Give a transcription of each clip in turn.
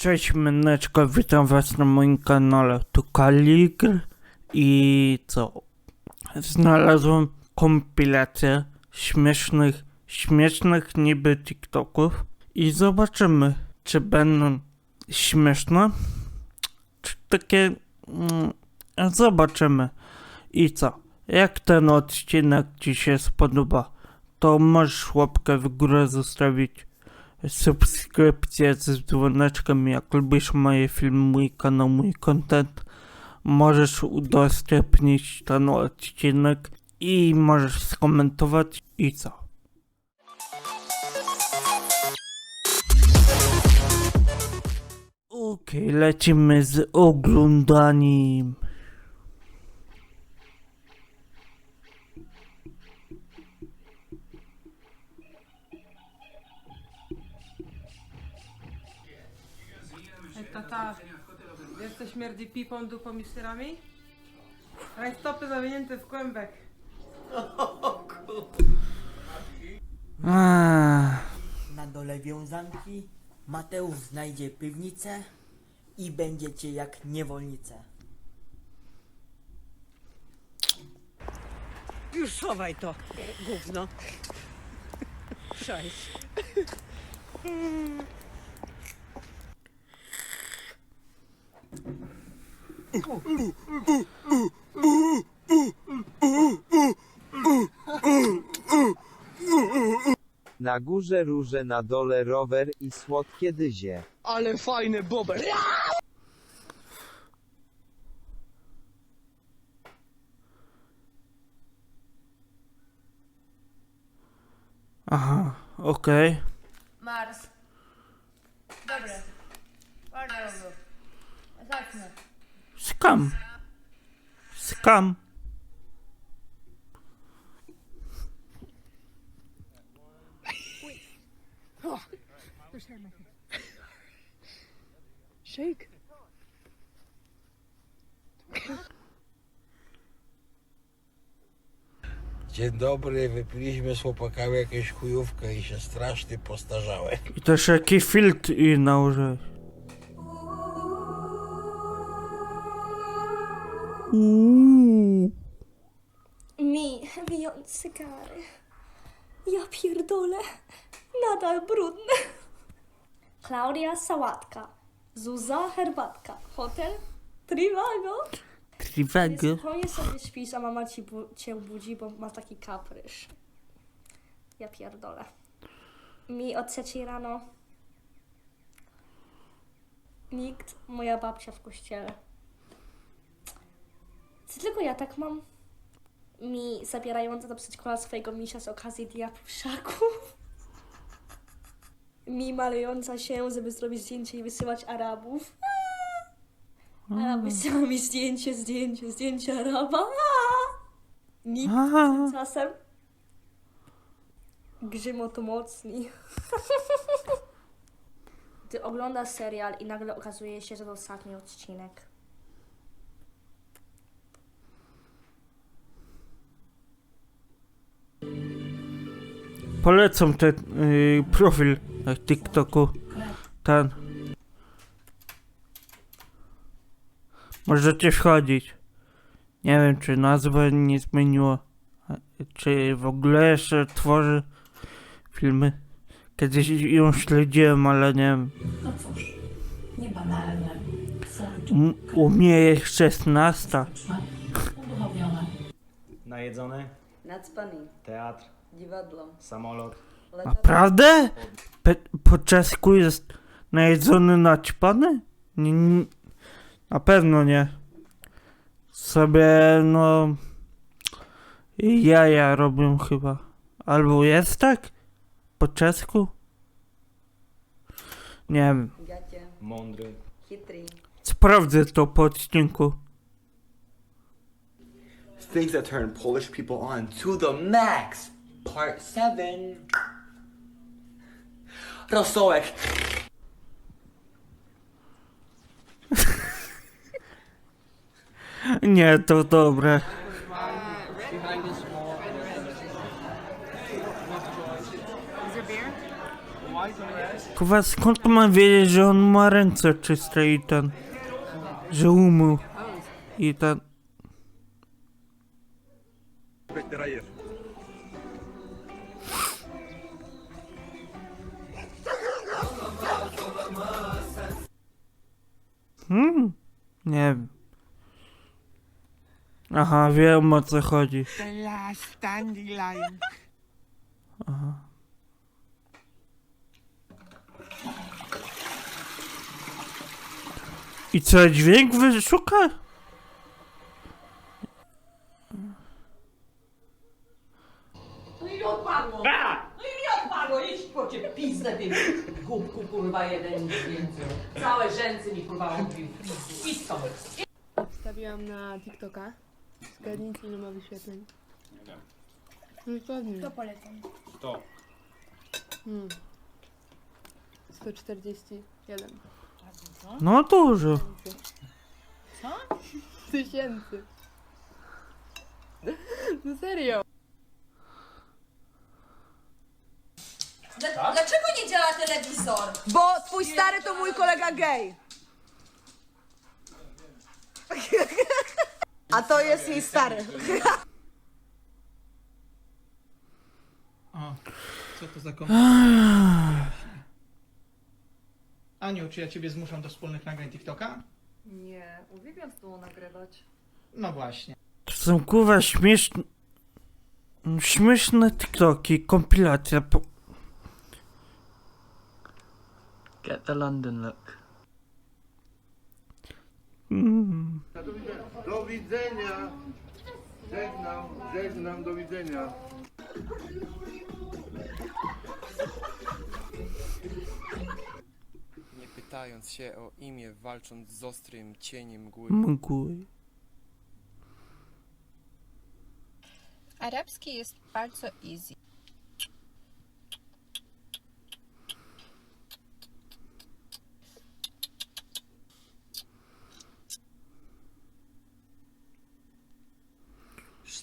Cześć Myneczko, witam was na moim kanale. Tu Kaligr i co? Znalazłem kompilację śmiesznych, śmiesznych niby TikToków i zobaczymy, czy będą śmieszne, czy takie... Mm, zobaczymy. I co? Jak ten odcinek ci się spodoba, to możesz łapkę w górę zostawić subskrypcję z dzwoneczkiem, jak lubisz moje filmy, mój kanał, mój content, możesz udostępnić ten odcinek i możesz skomentować i co. Okej, lecimy z oglądaniem. Śmierdzi pipą, dupą i syrami? Rajstopy zawinięte w kłębek. Ach, Na dole wiązanki Mateusz znajdzie piwnicę i będziecie jak niewolnice. Już schowaj to, gówno. Cześć. Na górze róże, na dole rower i słodkie dyzie. Ale fajny bober. aha, okej. Mars. Dobre. Bardzo dobre. Zacznę. Skam. Skam. Shake. Dzień dobry, wypiliśmy z chłopakami jakąś chujówkę i się strasznie postarzałem. I też jaki filtr i nałożyłeś. Uuu. Mi wyjąć cygary. Ja pierdolę. Nadal brudne. Klaudia sałatka. Zuza herbatka. Hotel Trivago. Trivago. Spokojnie sobie śpisz, a mama ci bu- cię budzi, bo ma taki kaprysz. Ja pierdolę. Mi o trzeciej rano. Nikt, moja babcia w kościele. Czy tylko ja tak mam? Mi zabierająca do przedszkola swojego misia z okazji Dnia Pszaków. Mi malująca się, żeby zrobić zdjęcie i wysyłać Arabów. Arab wysyła mi zdjęcie, zdjęcie, zdjęcie Araba. Nikt czasem. Grzymo to mocni. Ty oglądasz serial i nagle okazuje się, że to ostatni odcinek. Polecam ten y, profil na TikToku. Ten. Możecie wchodzić. Nie wiem, czy nazwę nie zmieniło. a- Czy w ogóle jeszcze tworzy filmy. Kiedyś ją śledziłem, ale nie wiem. No cóż, niebanalne, M- U mnie jest 16. uduchowione. Najedzony, Nacpany, teatr, dziwadło. samolot. Naprawdę? Pe- po czesku jest najedzony naćpany? Nie, nie, na pewno nie. Sobie, no... Jaja robią chyba. Albo jest tak? Po czesku? Nie wiem. Gacie, Mądry. chytry. Sprawdzę to po odcinku. Things that turn Polish people on to the max. Part 7. Rosołek. Nie, to dobre. Kurwa, skąd mam wiedzieć, że on ma ręce czyste i ten... Że umył. I ten... Hmm, nie wiem. Aha, wiem o co chodzi. Aha. I co, dźwięk wyszuka? No i odpadło! No i odpadło! Idź po cię pizdę ty głupku kurwa jeden nic więcej. Całe rzęsy mi kurwa. Idź stąd. Wstawiłam na TikToka. Zgadnijcie ile ma wyświetleń. Dokładnie. To polecam. Hmm. 141 No dużo. tysięcy. No serio. Dlaczego nie działa telewizor? Bo twój stary to mój kolega gej. A to jest jej stary. Co to za. Aniu, czy ja ciebie zmuszam do wspólnych nagrań TikToka? Nie, uwielbiam z tobą nagrywać. No właśnie. To są kurwa śmieszne... Śmieszne TikToki, kompilacja. Po... Get the London look. Mm. Do widzenia. Żegnam, żegnam, do widzenia. nie pytając się o imię, walcząc z ostrym cieniem mgły. Mgły. Arabski jest bardzo easy.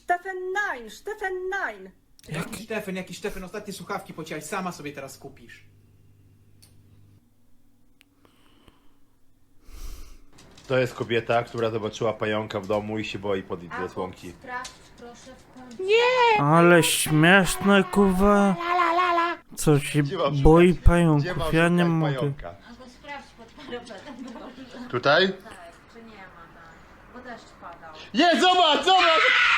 Stefan Nine, Stefan Nine. Jaki Stefan, jaki Stefan, ostatnie słuchawki pociąłeś, sama sobie teraz kupisz. To jest kobieta, która zobaczyła pająka w domu i się boi podejść do zasłonki. Sprawdź proszę w końcu. Ale śmieszne kurwa. Co się Gdzie mam boi szukać? Gdzie pająków? Ja nie szukać mogę. pająka? Albo sprawdź pod parapetem. Tutaj? Tak, czy nie ma tak. Bo deszcz padał. Nie, zobacz, zobacz!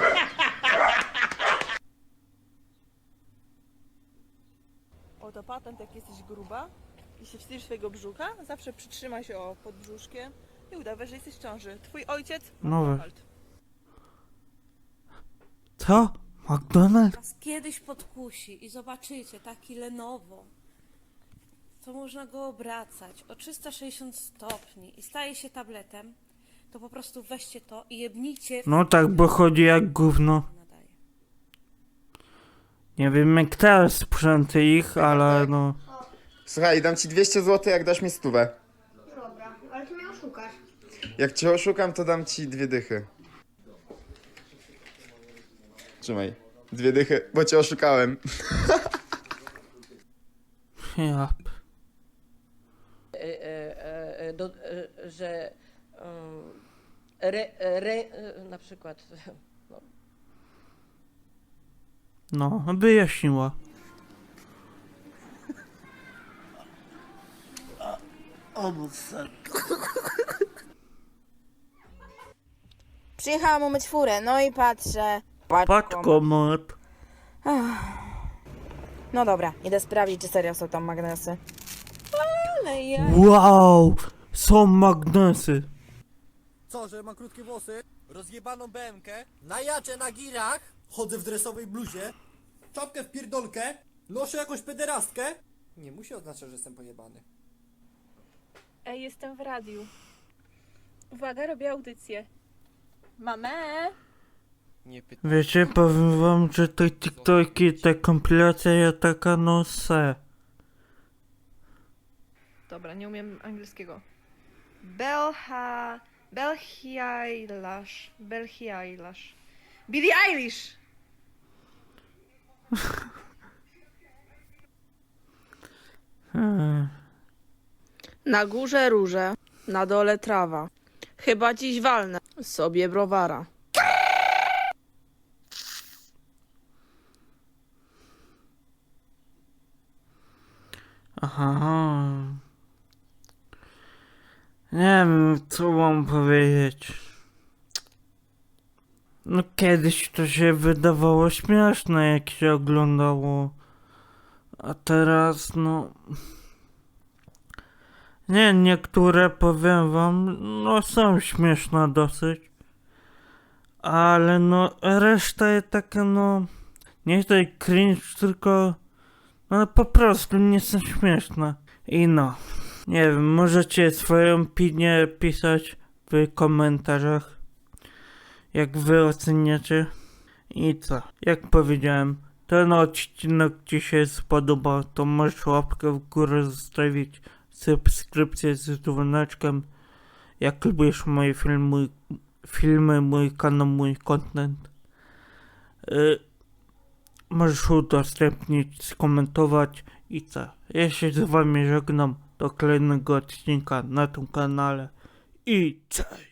Oto patent, jak jesteś gruba i się wstydzisz swojego brzucha, zawsze przytrzymaj się o pod brzuszkiem i udawaj, że jesteś w ciąży. Twój ojciec Nowe. McDonald. Co? McDonald's? Was kiedyś podkusi i zobaczycie taki Lenovo. To można go obracać o 360 stopni i staje się tabletem. To po prostu weźcie to i jebnijcie w No tak, bo chodzi jak gówno. nadaje. Nie wiem jak teraz sprzęty ich, ale no... Słuchaj, dam ci 200 zł, jak dasz mi stówę. Dobra, ale ty mnie oszukasz. Jak cię oszukam, to dam ci dwie dychy. Trzymaj. Dwie dychy, bo cię oszukałem. Ja. do, że re, re, na przykład No, wyjaśniła. Przyjechałam umyć furę, no i patrzę. Paczkomat. No dobra, idę sprawdzić, czy serio są tam magnesy. Ale ja... Wow! Są magnesy. Co, że mam krótkie włosy? Rozjebaną BMK? Na jacie, na girach? Chodzę w dresowej bluzie? Czapkę w pierdolkę? Noszę jakąś pederastkę? Nie musi oznaczać, że jestem pojebany. Ej, jestem w radiu. Uwaga, robię audycję. Mamę! Nie pytając Wiecie, powiem wam, że te TikToki, te kompilacje, ja taka no se. Dobra, nie umiem angielskiego. Belha... Belhi Eilish. Belhi Eilish. Billie Eilish! Hmm. Na górze róże, na dole trawa. Chyba dziś walnę sobie browara. Aha. Nie wiem, co mam powiedzieć. No kiedyś to się wydawało śmieszne, jak się oglądało. A teraz, no... Nie, niektóre, powiem wam, no są śmieszne dosyć. Ale no, reszta jest taka, no... Nie tutaj cringe, tylko... No po prostu nie są śmieszne. I no, nie wiem, możecie swoją opinię pisać w komentarzach, jak wy oceniacie. I co, jak powiedziałem, ten odcinek ci się spodobał, to możesz łapkę w górę zostawić, subskrypcję z dzwoneczkiem. Jak lubisz moje filmy, filmy, mój kanał, mój content. Y możesz udostępnić, skomentować i co. Ja się z wami żegnam do kolejnego odcinka na tym kanale i cześć!